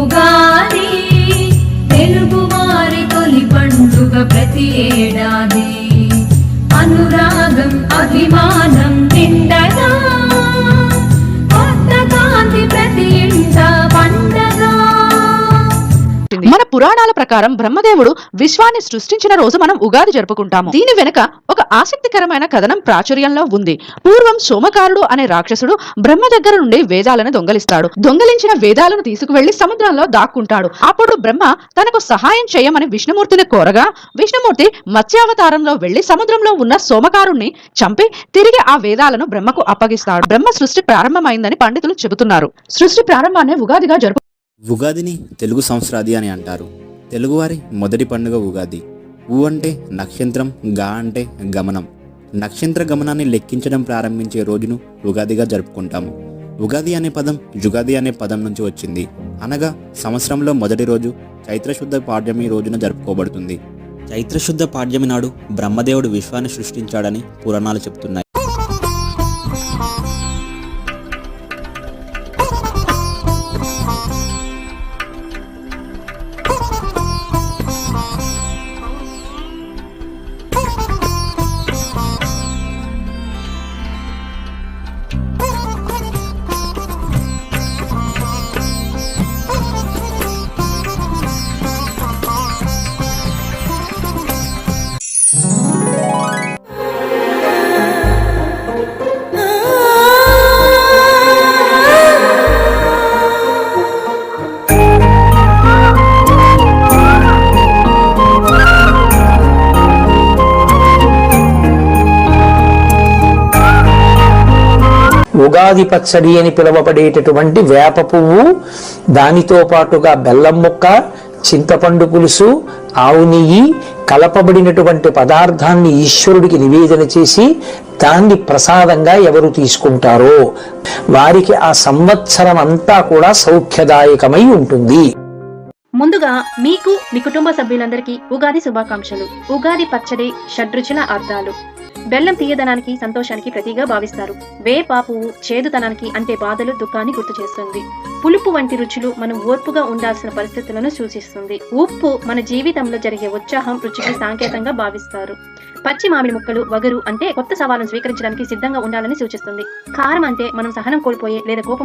ఉగాది తెలుగు వారి తొలి పండుగ ప్రతి ఏడాది. అనురాగం అభిమానం మన పురాణాల ప్రకారం బ్రహ్మదేవుడు విశ్వాన్ని సృష్టించిన రోజు మనం ఉగాది జరుపుకుంటాము. దీని వెనుక ఒక ఆసక్తికరమైన కథనం ప్రాచుర్యంలో ఉంది. పూర్వం సోమకారుడు అనే రాక్షసుడు బ్రహ్మ దగ్గర నుండి వేదాలను దొంగలిస్తాడు. దొంగలించిన వేదాలను తీసుకువెళ్ళి సముద్రంలో దాక్కుంటాడు. అప్పుడు బ్రహ్మ తనకు సహాయం చేయమని విష్ణుమూర్తిని కోరగా విష్ణుమూర్తి మత్స్యావతారంలో వెళ్ళి సముద్రంలో ఉన్న సోమకారుణ్ణి చంపి తిరిగి ఆ వేదాలను బ్రహ్మకు అప్పగిస్తాడు. బ్రహ్మ సృష్టి ప్రారంభమైందని పండితులు చెబుతున్నారు. సృష్టి ప్రారంభాన్ని ఉగాదిగా జరుపు ఉగాదిని తెలుగు సంవత్సరాది అని అంటారు. తెలుగువారి మొదటి పండుగ ఉగాది. ఊ అంటే నక్షత్రం గా అంటే గమనం. నక్షత్ర గమనాన్ని లెక్కించడం ప్రారంభించే రోజును ఉగాదిగా జరుపుకుంటాము ఉగాది అనే పదం యుగాది అనే పదం నుంచి వచ్చింది. అనగా సంవత్సరంలో మొదటి రోజు చైత్రశుద్ధ పాడ్యమి రోజున జరుపుకోబడుతుంది. చైత్రశుద్ధ పాడ్యమి నాడు బ్రహ్మదేవుడు విశ్వాన్ని సృష్టించాడని పురాణాలు చెబుతున్నాయి ఉగాది పచ్చడి అని పిలువబడేటటువంటి వేప పువ్వు దానితో పాటుగా బెల్లం ముక్క చింతపండు పులుసు ఆవు నెయ్యి కలపబడినటువంటి పదార్థాన్ని ఈశ్వరుడికి నివేదన చేసి దాన్ని ప్రసాదంగా ఎవరు తీసుకుంటారో వారికి ఆ సంవత్సరం అంతా కూడా సౌఖ్యదాయకమై ఉంటుంది. ముందుగా మీకు మీ కుటుంబ సభ్యులందరికీ ఉగాది శుభాకాంక్షలు. ఉగాది పచ్చడి షడ్రుచుల అర్థాలు. బెల్లం తీయదనానికి సంతోషానికి ప్రతిగా భావిస్తారు. వేప పువ్వు చేదుతనానికి అంటే బాధలు దుఃఖాన్ని గుర్తు చేస్తుంది. పులుపు వంటి రుచులు మనం ఓర్పుగా ఉండాల్సిన పరిస్థితులను సూచిస్తుంది. ఉప్పు మన జీవితంలో జరిగే ఉత్సాహం రుచికి సాంకేతంగా భావిస్తారు. పచ్చి మామిడి ముక్కలు వగరు అంటే కొత్త సవాలను స్వీకరించడానికి సిద్ధంగా ఉండాలని సూచిస్తుంది. కారం అంటే మనం సహనం కోల్పోయే లేదా కోపం